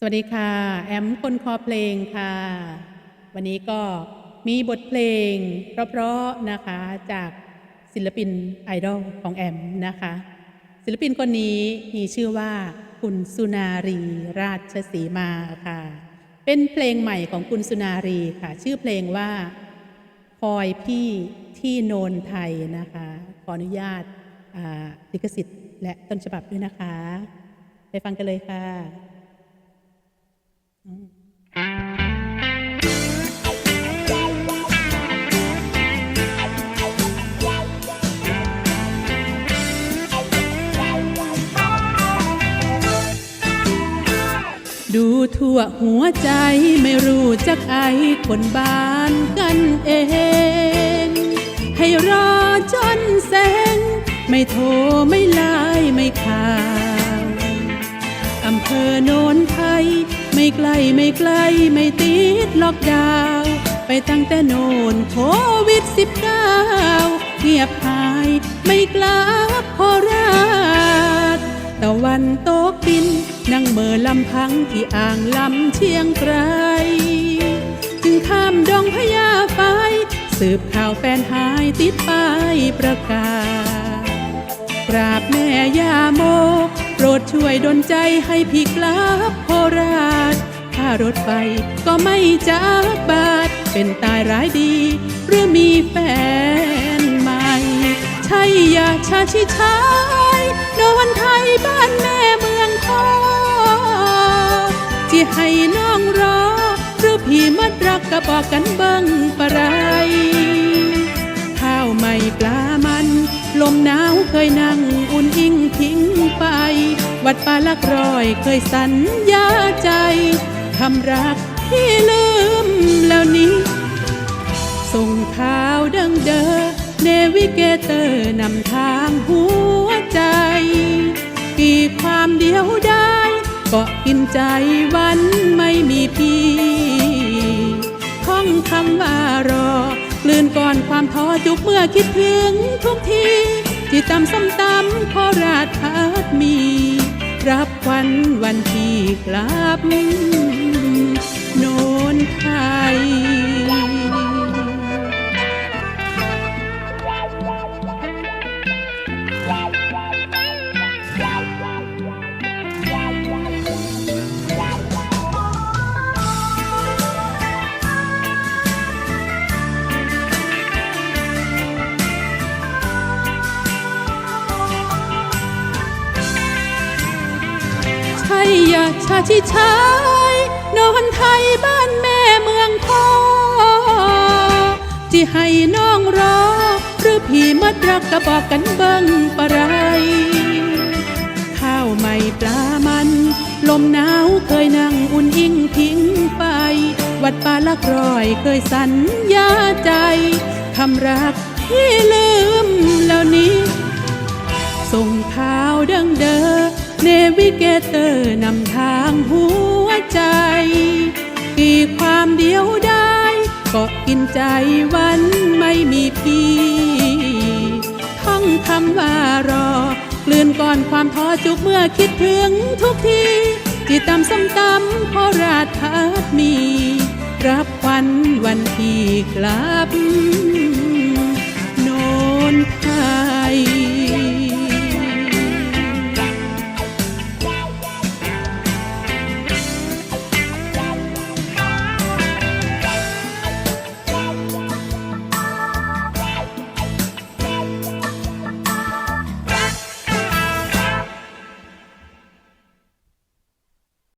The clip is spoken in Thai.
สวัสดีค่ะ แอมคนคอเพลงค่ะ วันนี้ก็มีบทเพลงเพราะๆนะคะจากศิลปินไอดอลของแอมนะคะ ศิลปินคนนี้มีชื่อว่าคุณสุนารีราชสีมาค่ะ เป็นเพลงใหม่ของคุณสุนารีค่ะ ชื่อเพลงว่า คอยพี่ที่โนนไทยนะคะ ขออนุญาตลิขสิทธิ์และต้นฉบับด้วยนะคะ ไปฟังกันเลยค่ะ ดูทั่วหัวใจไม่รู้จักไอคนบ้านกันเอง ให้รอจนแสง ไม่โทรไม่ไลน์ไม่ข่าวอำเภอโนนไทย ไม่ไกลไม่ไกลไม่ติดล็อกดาวไปตั้งแต่โนนโควิดสิบเก้าเงียบหายไม่กลับโคราชตะวันตกดินนั่งเมือลำพังที่อ่างลำเชียงไกรจึงข้ามดงพญาไฟสืบข่าวแฟนหายติดป้ายประกาศกราบแม่ยาโม โปรดช่วยดลใจให้พี่กลับโค ราชถ้ารถไฟก็ไม่จากบาท เป็นตายร้ายดี หรือมีแฟนใหม่ ใช่อยาชาชิชายนอนไทยบ้านแม่เมืองทอที่ให้น้องรอ หรือพี่มัดรักก็บอกกันเบิ้งปะไร ปาลักรอยเคยสัญญาใจคำรักที่ลืมแล้วนี้ ส่งข่าวดังเดอเนวิเกเตอร์นำทางหัวใจกี่ความเดียวได้กาะกินใจวันไม่มีพี่ท่องคำว่ารอ กลืนก่อนความท้อจุกเมื่อคิดถึงทุกทีที่ตำซ้ำตำโคราชพัดมี รับควันวันที่กลับ ชาชิชายนอนไทยบ้านแม่เมืองทอที่ให้น้องรอ หรือพี่มัดรักก็บอกกันเบิ้งปะไร ข้าวไม่ปลามัน ลมหนาวเคยนั่งอุ่นอิงทิ้งไป วัดป่าลักรอยเคยสัญญาใจคำรักที่ลืมแล้วนี้ ส่งข่าวดังเดอ เกเตอร์นำทางหัวใจกี่ความเดียวได้ก็กินใจวันไม่มีพี่ท่องคำว่ารอ กลืนก่อนความท้อจุกเมื่อคิดถึงทุกทีที่ตำซ้ำตำโคราชพัดมี รับวันวันที่กลับ